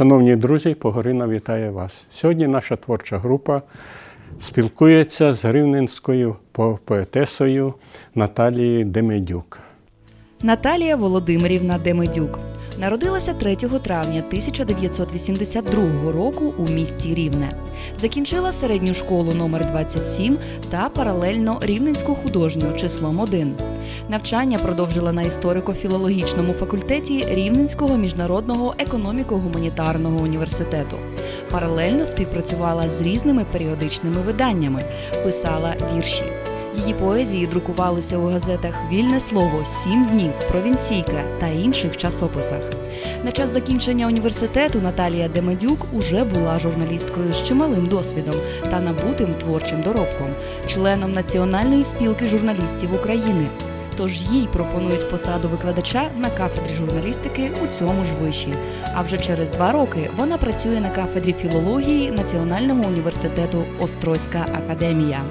Шановні друзі, Погорина вітає вас. Сьогодні наша творча група спілкується з рівненською по- поетесою Наталією Демедюк. Наталія Володимирівна Демедюк народилася 3 травня 1982 року у місті Рівне. Закінчила середню школу номер 27 та паралельно Рівненську художню числом 1. Навчання продовжила на історико-філологічному факультеті Рівненського міжнародного економіко-гуманітарного університету. Паралельно співпрацювала з різними періодичними виданнями, писала вірші. Її поезії друкувалися у газетах Вільне слово, Сім днів, Провінційка та інших часописах. На час закінчення університету Наталія Демедюк уже була журналісткою з чималим досвідом та набутим творчим доробком, членом Національної спілки журналістів України. Тож їй пропонують посаду викладача на кафедрі журналістики у цьому ж виші. А вже через два роки вона працює на кафедрі філології Національного університету Острозька академія.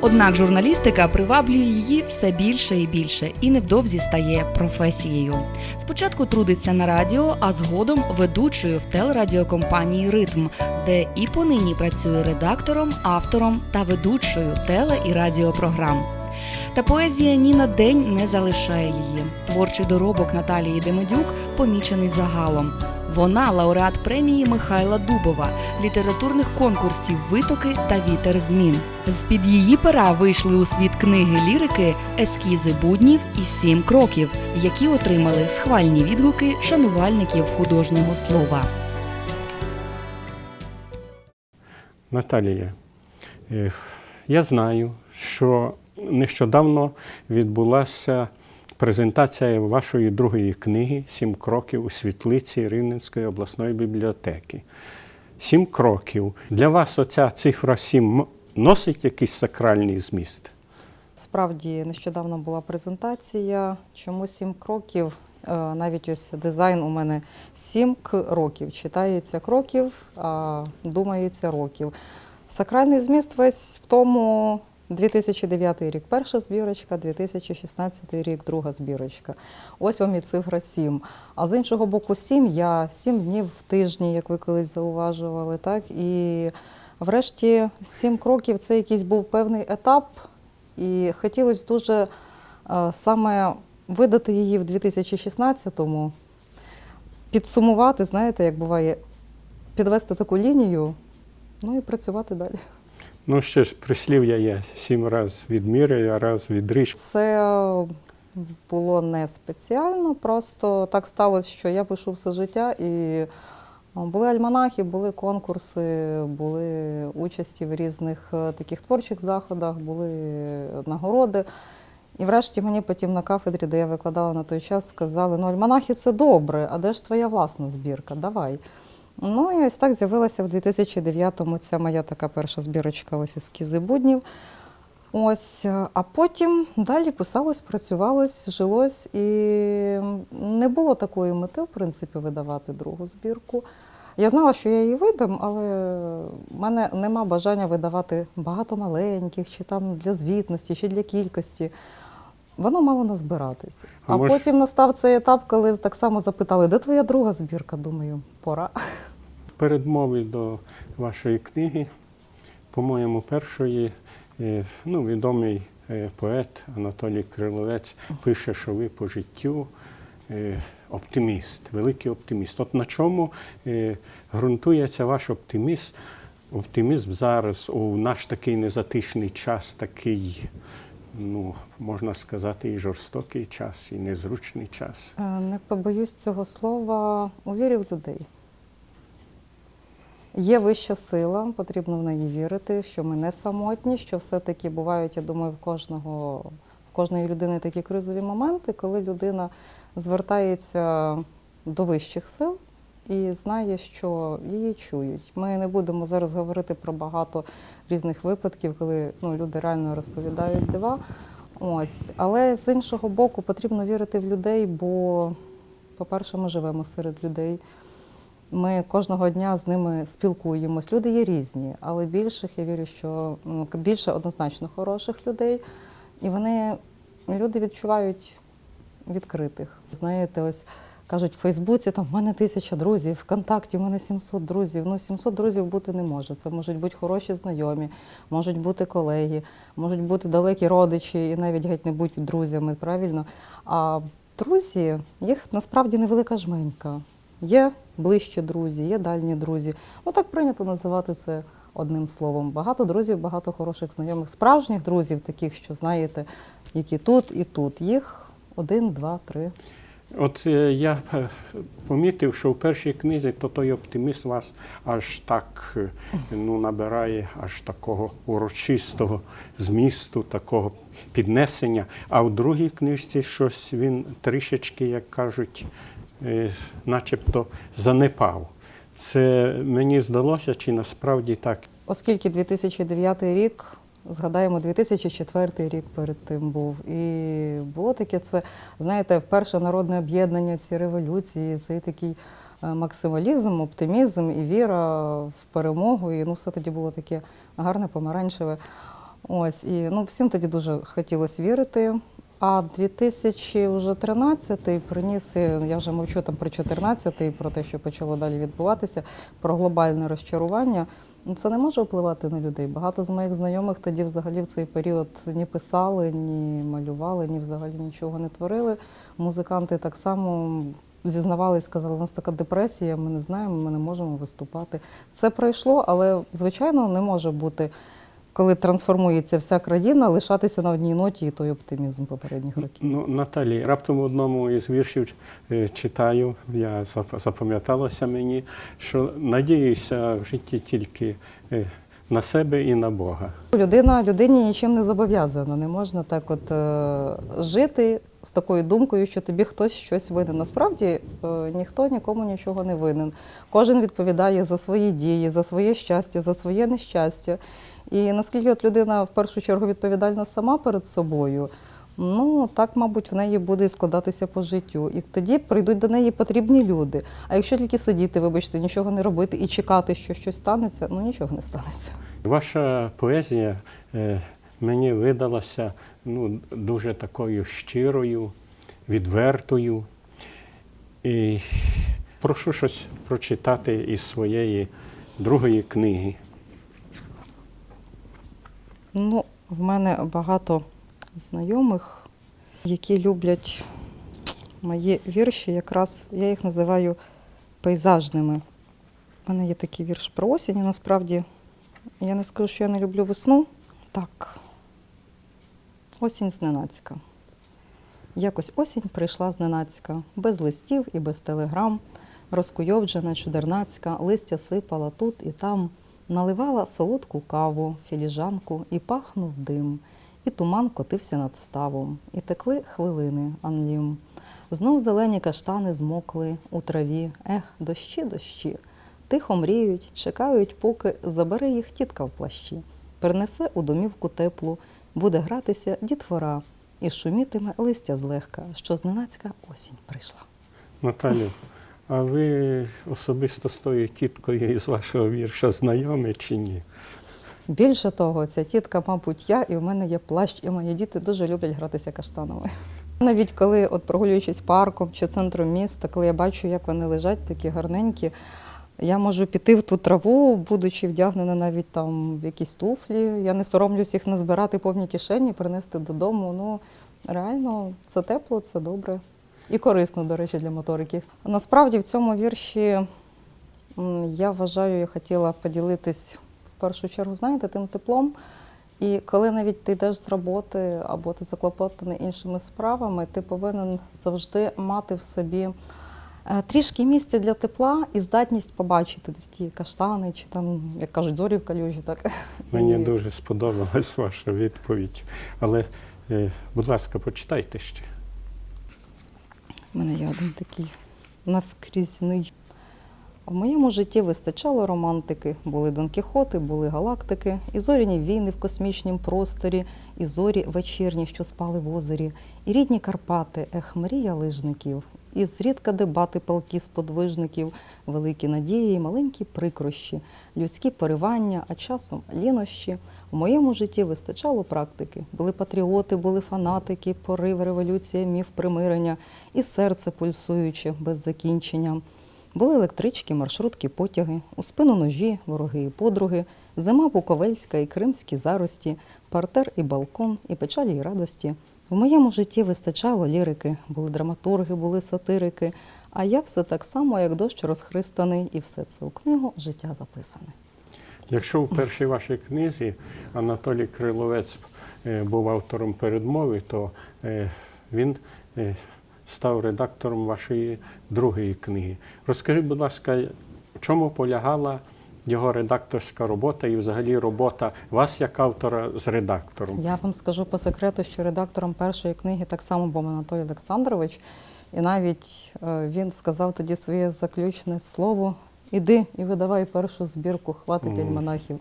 Однак журналістика приваблює її все більше і більше і невдовзі стає професією. Спочатку трудиться на радіо, а згодом ведучою в телерадіокомпанії Ритм, де і понині працює редактором, автором та ведучою теле і радіопрограм. Та поезія ні на день не залишає її. Творчий доробок Наталії Демедюк помічений загалом. Вона лауреат премії Михайла Дубова, літературних конкурсів Витоки та Вітер змін. З під її пера вийшли у світ книги лірики Ескізи буднів і сім кроків, які отримали схвальні відгуки шанувальників художнього слова. Наталія, я знаю, що нещодавно відбулася презентація вашої другої книги Сім кроків у світлиці Рівненської обласної бібліотеки. Сім кроків. Для вас оця цифра сім носить якийсь сакральний зміст? Справді нещодавно була презентація. Чому сім кроків? Е, Навіть ось дизайн у мене сім кроків. Читається кроків, а думається років. Сакральний зміст весь в тому 2009 рік перша збірочка, 2016 рік друга збірочка. Ось вам і цифра 7. А з іншого боку, 7 я 7 днів в тижні, як ви колись зауважували. Так? І врешті 7 кроків це якийсь був певний етап. І хотілося дуже е, саме видати її в 2016-му, підсумувати, знаєте, як буває, підвести таку лінію, ну і працювати далі. Ну, ще ж прислів'я є сім раз відміряй, а раз відріж. Це було не спеціально, просто так сталося, що я пишу все життя і були альманахи, були конкурси, були участі в різних е, таких творчих заходах, були нагороди. І врешті мені потім на кафедрі, де я викладала на той час, сказали: ну, альманахи це добре, а де ж твоя власна збірка? Давай. Ну і ось так з'явилася в 2009-му ця моя така перша збірочка ось ескізи буднів. Ось, е, а потім далі писалось, працювалось, жилось, і не було такої мети, в принципі, видавати другу збірку. Я знала, що я її видам, але в мене нема бажання видавати багато маленьких, чи там для звітності, чи для кількості. Воно мало назбиратися. А А, може- потім настав цей етап, коли так само запитали, де твоя друга збірка? Думаю, пора. В передмові до вашої книги, по-моєму, першої, е, ну, відомий е, поет Анатолій Криловець пише, що ви по життю е, оптиміст, великий оптиміст. От на чому ґрунтується ваш оптимізм, оптимізм зараз у наш такий незатишний час, такий, ну, можна сказати, і жорстокий час, і незручний час. Е, Не побоюсь цього слова, у вірі в людей. Є вища сила, потрібно в неї вірити, що ми не самотні, що все-таки бувають, я думаю, в кожного, в кожної людини такі кризові моменти, коли людина звертається до вищих сил і знає, що її чують. Ми не будемо зараз говорити про багато різних випадків, коли ну, люди реально розповідають дива. Ось. Але з іншого боку, потрібно вірити в людей, бо, по-перше, ми живемо серед людей. Ми кожного дня з ними спілкуємось. Люди є різні, але більших я вірю, що ну, більше однозначно хороших людей. І вони люди відчувають відкритих. Знаєте, ось кажуть, в Фейсбуці там в мене тисяча друзів, ВКонтакті в мене 700 друзів. Ну, 700 друзів бути не може. Це можуть бути хороші знайомі, можуть бути колеги, можуть бути далекі родичі і навіть геть не будуть друзями, правильно? А друзі, їх насправді невелика жменька. Є ближчі друзі, є дальні друзі. Ну так прийнято називати це одним словом. Багато друзів, багато хороших знайомих, справжніх друзів, таких, що знаєте, які тут і тут. Їх один, два, три. От е, я е, помітив, що в першій книзі то той оптиміст вас аж так е, ну, набирає аж такого урочистого змісту, такого піднесення. А в другій книжці щось він трішечки, як кажуть, начебто занепав. Це мені здалося, чи насправді так? Оскільки 2009 рік, згадаємо, 2004 рік перед тим був. І було таке це, знаєте, вперше народне об'єднання, ці революції, цей такий е, максималізм, оптимізм і віра в перемогу. І ну, все тоді було таке гарне, помаранчеве. Ось, і ну, всім тоді дуже хотілося вірити. А 2013 приніс, я вже мовчу там про 14 про те, що почало далі відбуватися, про глобальне розчарування. Ну, це не може впливати на людей. Багато з моїх знайомих тоді взагалі в цей період ні писали, ні малювали, ні взагалі нічого не творили. Музиканти так само зізнавались, казали, у нас така депресія, ми не знаємо, ми не можемо виступати. Це пройшло, але звичайно не може бути, коли трансформується вся країна, лишатися на одній ноті і той оптимізм попередніх років. Ну, Наталі, раптом в одному із віршів е, читаю, я зап- запам'яталося мені, що надіюся в житті тільки е, на себе і на Бога. Людина людині нічим не зобов'язана. Не можна так от е, жити з такою думкою, що тобі хтось щось винен. Насправді е, ніхто нікому нічого не винен. Кожен відповідає за свої дії, за своє щастя, за своє нещастя. І наскільки от людина в першу чергу відповідальна сама перед собою, ну так, мабуть, в неї буде складатися по життю. І тоді прийдуть до неї потрібні люди. А якщо тільки сидіти, вибачте, нічого не робити і чекати, що щось станеться, ну нічого не станеться. Ваша поезія е, мені видалася ну, дуже такою щирою, відвертою. І прошу щось прочитати із своєї другої книги. Ну, в мене багато знайомих, які люблять мої вірші. Якраз я їх називаю пейзажними. У мене є такий вірш про осінь. і Насправді, я не скажу, що я не люблю весну. Так. Осінь зненацька. Якось осінь прийшла зненацька, без листів і без телеграм, розкуйовджена чудернацька, листя сипала тут і там, наливала солодку каву, філіжанку, і пахнув дим, і туман котився над ставом, і текли хвилини анлім. Знов зелені каштани змокли у траві, ех, дощі, дощі. Тихо мріють, чекають, поки забере їх тітка в плащі, принесе у домівку теплу, буде гратися дітвора, і шумітиме листя злегка, що зненацька осінь прийшла. Наталю, а ви особисто з тою тіткою із вашого вірша знайомі чи ні? Більше того, ця тітка, мабуть, я, і в мене є плащ, і мої діти дуже люблять гратися каштанами. Навіть коли, от прогулюючись парком чи центром міста, коли я бачу, як вони лежать, такі гарненькі, я можу піти в ту траву, будучи вдягнена навіть там в якісь туфлі. Я не соромлюсь їх назбирати повні кишені, принести додому. Ну, реально, це тепло, це добре. І корисно, до речі, для моториків. Насправді в цьому вірші я вважаю, я хотіла поділитись в першу чергу, знаєте, тим теплом. І коли навіть ти йдеш з роботи або ти заклопотаний іншими справами, ти повинен завжди мати в собі е, трішки місця для тепла і здатність побачити десь ті каштани, чи там, як кажуть, зорі в калюжі. Так? Мені І- дуже сподобалась ваша відповідь. Але, е, будь ласка, почитайте ще. У мене є один такий наскрізний. В моєму житті вистачало романтики. Були Дон Кіхоти, були галактики, і зоряні війни в космічнім просторі, і зорі вечірні, що спали в озері, і рідні Карпати, ех, мрія лижників, і зрідка дебати палки сподвижників, великі надії, маленькі прикрощі, людські поривання, а часом лінощі. У моєму житті вистачало практики. Були патріоти, були фанатики, порив, революція, міф примирення і серце пульсуюче без закінчення. Були електрички, маршрутки, потяги, у спину ножі, вороги і подруги, зима Буковельська і кримські зарості, партер і балкон, і печалі і радості. В моєму житті вистачало лірики, були драматурги, були сатирики, а я все так само, як дощ розхристаний, і все це у книгу життя записане. Якщо у першій вашій книзі Анатолій Криловець е, був автором передмови, то е, він е, став редактором вашої другої книги. Розкажіть, будь ласка, в чому полягала його редакторська робота і взагалі робота вас як автора з редактором? Я вам скажу по секрету, що редактором першої книги так само був Анатолій Олександрович, і навіть він сказав тоді своє заключне слово: іди і видавай першу збірку, хватить альманахів.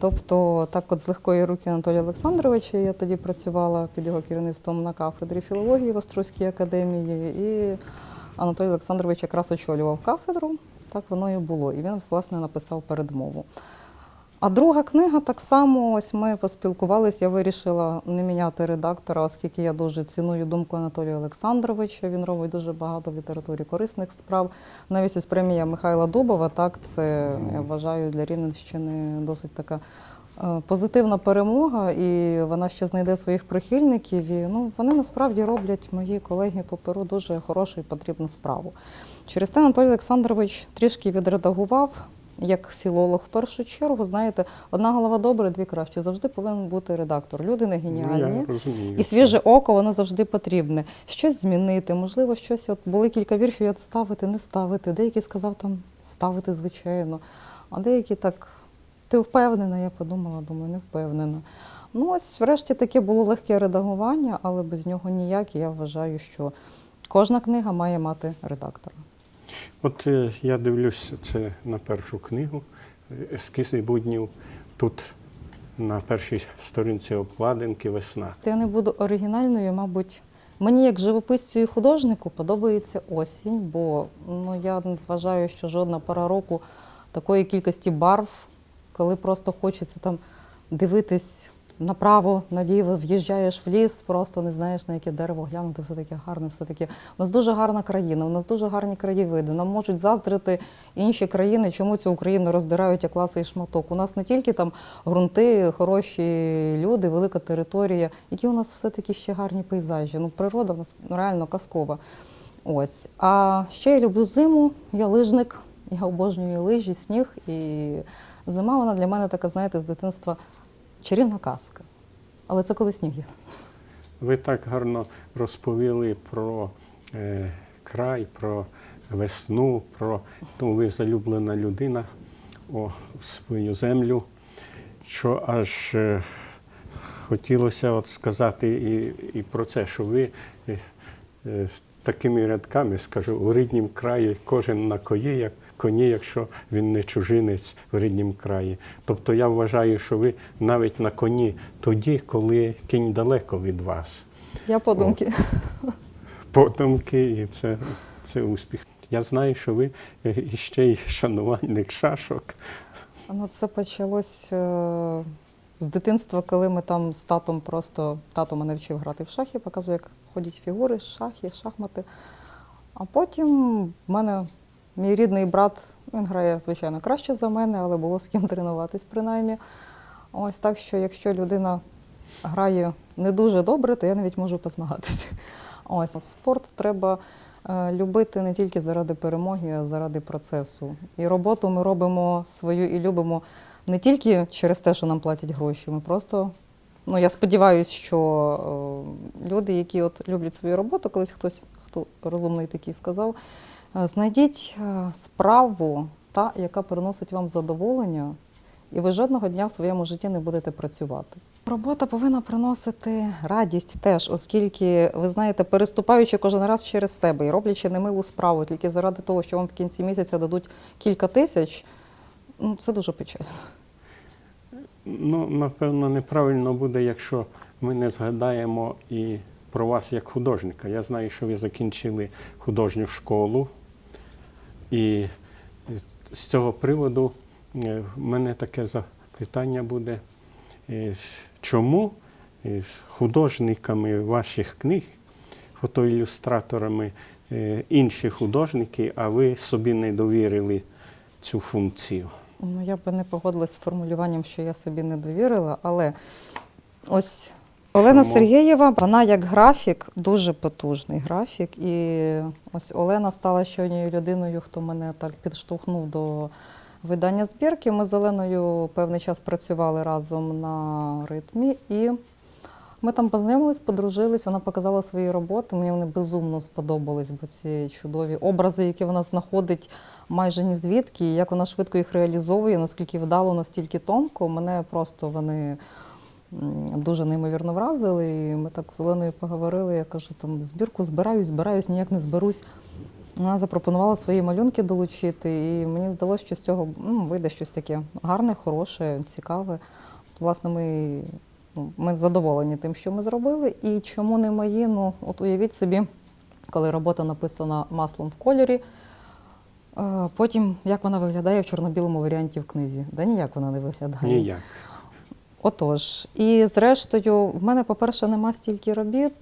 Тобто, так от з легкої руки Анатолія Олександровича я тоді працювала під його керівництвом на кафедрі філології в Острозькій академії, і Анатолій Олександрович якраз очолював кафедру, так воно і було. І він, власне, написав передмову. А друга книга так само, ось ми поспілкувалися, я вирішила не міняти редактора, оскільки я дуже ціную думку Анатолія Олександровича. Він робить дуже багато в літературі корисних справ. Навіть ось премія Михайла Дубова, так, це я вважаю для Рівненщини досить така е, позитивна перемога, і вона ще знайде своїх прихильників. І ну, вони насправді роблять мої колеги по перу дуже хорошу і потрібну справу. Через те Анатолій Олександрович трішки відредагував як філолог в першу чергу, знаєте, одна голова добра, дві кращі. Завжди повинен бути редактор. Люди не Ну, геніальні. я розумію. І свіже око, воно завжди потрібне. Щось змінити, можливо, щось. От були кілька віршів, я ставити, не ставити. Деякі сказав там ставити, звичайно. А деякі так, ти впевнена? Я подумала, думаю, не впевнена. Ну, ось, врешті, таке було легке редагування, але без нього ніяк. Я вважаю, що кожна книга має мати редактора. От е, я дивлюсь це на першу книгу ескізи буднів. Тут на першій сторінці обкладинки весна. Я не буду оригінальною, мабуть. Мені як живописцю і художнику подобається осінь, бо ну, я вважаю, що жодна пора року такої кількості барв, коли просто хочеться там дивитись направо, наліво, в'їжджаєш в ліс, просто не знаєш на яке дерево глянути, все таке гарне, все таке. У нас дуже гарна країна, у нас дуже гарні краєвиди. Нам можуть заздрити інші країни, чому цю Україну роздирають як ласий шматок. У нас не тільки там ґрунти, хороші люди, велика територія, які у нас все-таки ще гарні пейзажі. Ну, природа в нас реально казкова. Ось. А ще я люблю зиму, я лижник, я обожнюю лижі, сніг. І зима вона для мене така, знаєте, з дитинства чарівна казка. Але це коли сніг є. Ви так гарно розповіли про е, край, про весну, про ну, ви залюблена людина о свою землю, що аж е, хотілося от сказати і, і про це, що ви е, е, такими рядками, скажу, у ріднім краї кожен на кої, як коні, якщо він не чужинець в ріднім краї. Тобто я вважаю, що ви навіть на коні тоді, коли кінь далеко від вас. Я подумки. Подумки, і це, це успіх. Я знаю, що ви е, ще й шанувальник шашок. Ну, це почалось е, з дитинства, коли ми там з татом просто тато мене вчив грати в шахи, показує, як ходять фігури, шахи, шахмати. А потім в мене мій рідний брат, він грає, звичайно, краще за мене, але було з ким тренуватись принаймні. Ось так, що якщо людина грає не дуже добре, то я навіть можу позмагатися. Ось спорт треба е, любити не тільки заради перемоги, а заради процесу. І роботу ми робимо свою і любимо не тільки через те, що нам платять гроші. Ми просто, ну я сподіваюся, що е, люди, які от люблять свою роботу, колись хтось, хто розумний такий сказав, знайдіть е, справу, та, яка приносить вам задоволення, і ви жодного дня в своєму житті не будете працювати. Робота повинна приносити радість теж, оскільки ви знаєте, переступаючи кожен раз через себе і роблячи немилу справу тільки заради того, що вам в кінці місяця дадуть кілька тисяч, ну це дуже печально. Ну, напевно, неправильно буде, якщо ми не згадаємо і про вас як художника. Я знаю, що ви закінчили художню школу, і з цього приводу е, в мене таке запитання буде. е, чому е, художниками ваших книг, фотоілюстраторами інші художники, а ви собі не довірили цю функцію? Ну, я би не погодилась з формулюванням, що я собі не довірила, але ось Олена? Сергієва, вона як графік, дуже потужний графік. І ось Олена стала ще однією людиною, хто мене так підштовхнув до видання збірки. Ми з Оленою певний час працювали разом на ритмі. І ми там познайомились, подружились, вона показала свої роботи. Мені вони безумно сподобались, бо ці чудові образи, які вона знаходить майже ні звідки, і як вона швидко їх реалізовує, наскільки вдало, настільки тонко. Мене просто вони дуже неймовірно вразили. І ми так з Оленою поговорили. Я кажу, там збірку збираюсь, збираюсь, ніяк не зберусь. Вона запропонувала свої малюнки долучити, і мені здалося, що з цього ну, вийде щось таке гарне, хороше, цікаве. Власне, ми, ну, ми задоволені тим, що ми зробили. І чому не мої? Ну, от уявіть собі, коли робота написана маслом в кольорі. е, Потім, як вона виглядає в чорно-білому варіанті в книзі? Да ніяк вона не виглядає. Ніяк. Отож, і зрештою, в мене, по-перше, нема стільки робіт.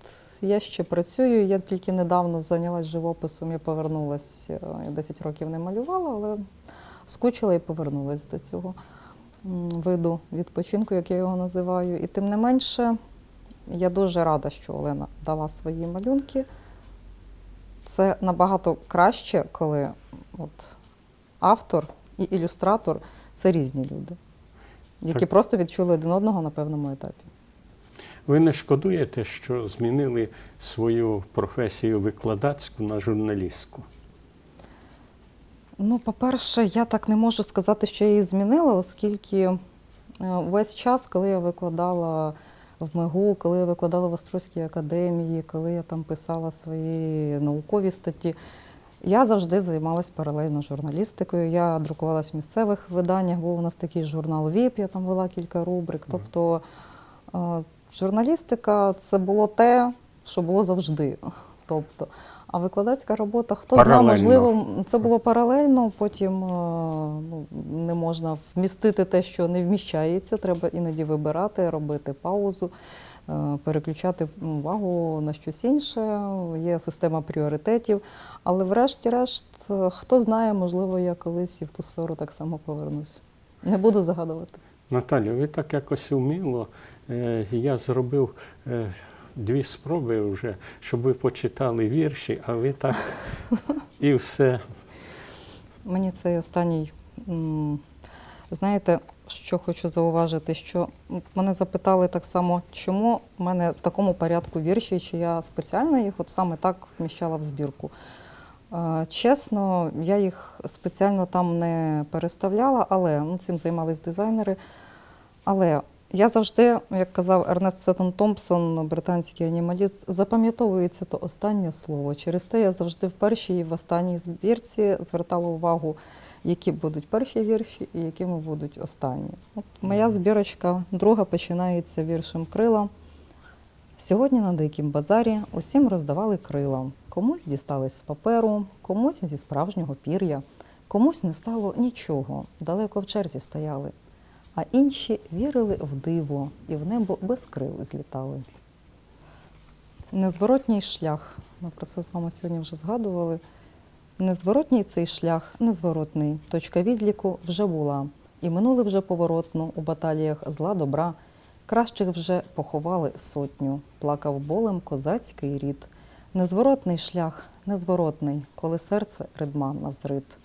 Я ще працюю. Я тільки недавно зайнялась живописом. Я повернулася. Я 10 років не малювала, але скучила і повернулася до цього виду відпочинку, як я його називаю. І тим не менше, я дуже рада, що Олена дала свої малюнки. Це набагато краще, коли от автор і ілюстратор це різні люди, які Так. просто відчули один одного на певному етапі. Ви не шкодуєте, що змінили свою професію викладацьку на журналістську? Ну, по-перше, я так не можу сказати, що я її змінила, оскільки е, весь час, коли я викладала в МИГУ, коли я викладала в Острозькій академії, коли я там писала свої наукові статті, я завжди займалась паралельно журналістикою. Я друкувалась в місцевих виданнях, був у нас такий журнал ВІП, я там вела кілька рубрик. Тобто е, журналістика це було те, що було завжди. Тобто, а викладацька робота, хто знає, можливо, це було паралельно, потім е, ну, не можна вмістити те, що не вміщається. Треба іноді вибирати, робити паузу, переключати увагу на щось інше. Є система пріоритетів. Але врешті-решт, е, хто знає, можливо, я колись і в ту сферу так само повернусь. Не буду загадувати. Наталю, ви так якось уміло. Е, Я зробив е, дві спроби вже, щоб ви почитали вірші, а ви так і все. Мені цей останній, знаєте, що хочу зауважити, що мене запитали так само, чому в мене в такому порядку вірші, чи я спеціально їх от саме так вміщала в збірку. Чесно, я їх спеціально там не переставляла, але ну, цим займались дизайнери. Але я завжди, як казав Ернест Сеттон Томпсон, британський анімаліст, запам'ятовується то останнє слово. Через те я завжди в першій і в останній збірці звертала увагу, які будуть перші вірші і якими будуть останні. От моя збірочка друга починається віршем крила. Сьогодні на дикім базарі усім роздавали крила. Комусь дістались з паперу, комусь зі справжнього пір'я, комусь не стало нічого, далеко в черзі стояли. А інші вірили в диво і в небо без крил злітали. Незворотній шлях. Ми про це з вами сьогодні вже згадували. Незворотній цей шлях, незворотний. Точка відліку вже була. І минули вже поворотно у баталіях зла добра. Кращих вже поховали сотню, плакав болем козацький рід. Незворотний шлях, незворотний, коли серце ридма навзрит.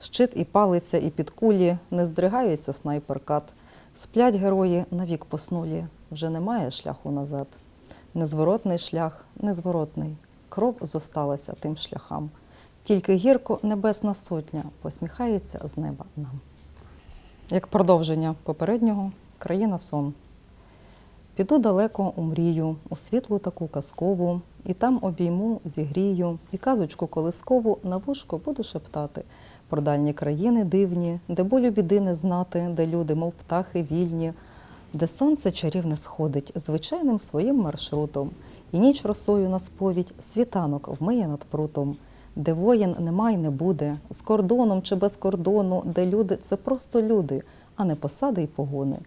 Щит і палиця, і під кулі, не здригається снайперкат. Сплять герої навік поснулі, вже немає шляху назад. Незворотний шлях, незворотний, кров зосталася тим шляхам. Тільки гірко небесна сотня посміхається з неба нам. Як продовження попереднього, країна сон. Піду далеко у мрію, у світлу таку казкову, і там обійму, зігрію, і казочку колискову на вушко буду шептати про дальні країни дивні, де болю біди не знати, де люди, мов птахи, вільні, де сонце чарівне сходить звичайним своїм маршрутом, і ніч росою на сповідь світанок вмиє над прутом, де воїн нема й не буде, з кордоном чи без кордону, де люди це просто люди, а не посади й погони.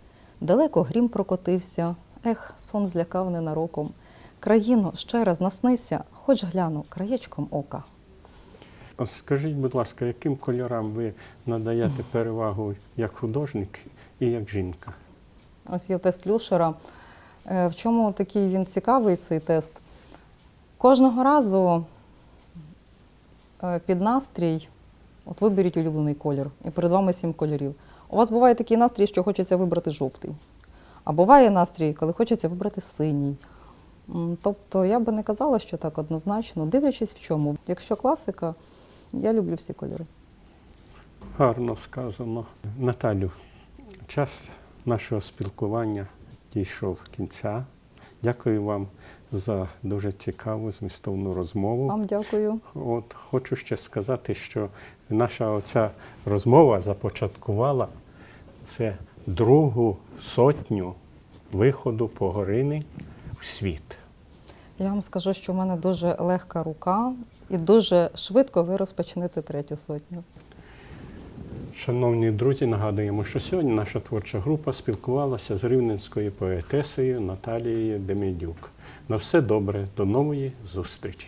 Далеко грім прокотився, ех, сон злякав ненароком. Країно, ще раз наснися, хоч гляну краєчком ока. Скажіть, будь ласка, яким кольорам ви надаєте перевагу як художник і як жінка? Ось є тест Люшера. Е, В чому такий він цікавий, цей тест? Кожного разу під настрій, от виберіть улюблений колір, і перед вами сім кольорів. У вас буває такий настрій, що хочеться вибрати жовтий. А буває настрій, коли хочеться вибрати синій. Тобто я би не казала, що так однозначно, дивлячись в чому. Якщо класика, я люблю всі кольори. Гарно сказано. Наталю, час нашого спілкування дійшов кінця. Дякую вам за дуже цікаву змістовну розмову. Вам дякую. От хочу ще сказати, що наша оця розмова започаткувала це другу сотню виходу Погорини в світ. Я вам скажу, що в мене дуже легка рука, і дуже швидко ви розпочнете третю сотню. Шановні друзі, нагадуємо, що сьогодні наша творча група спілкувалася з рівненською поетесою Наталією Демідюк. На все добре, до нової зустрічі!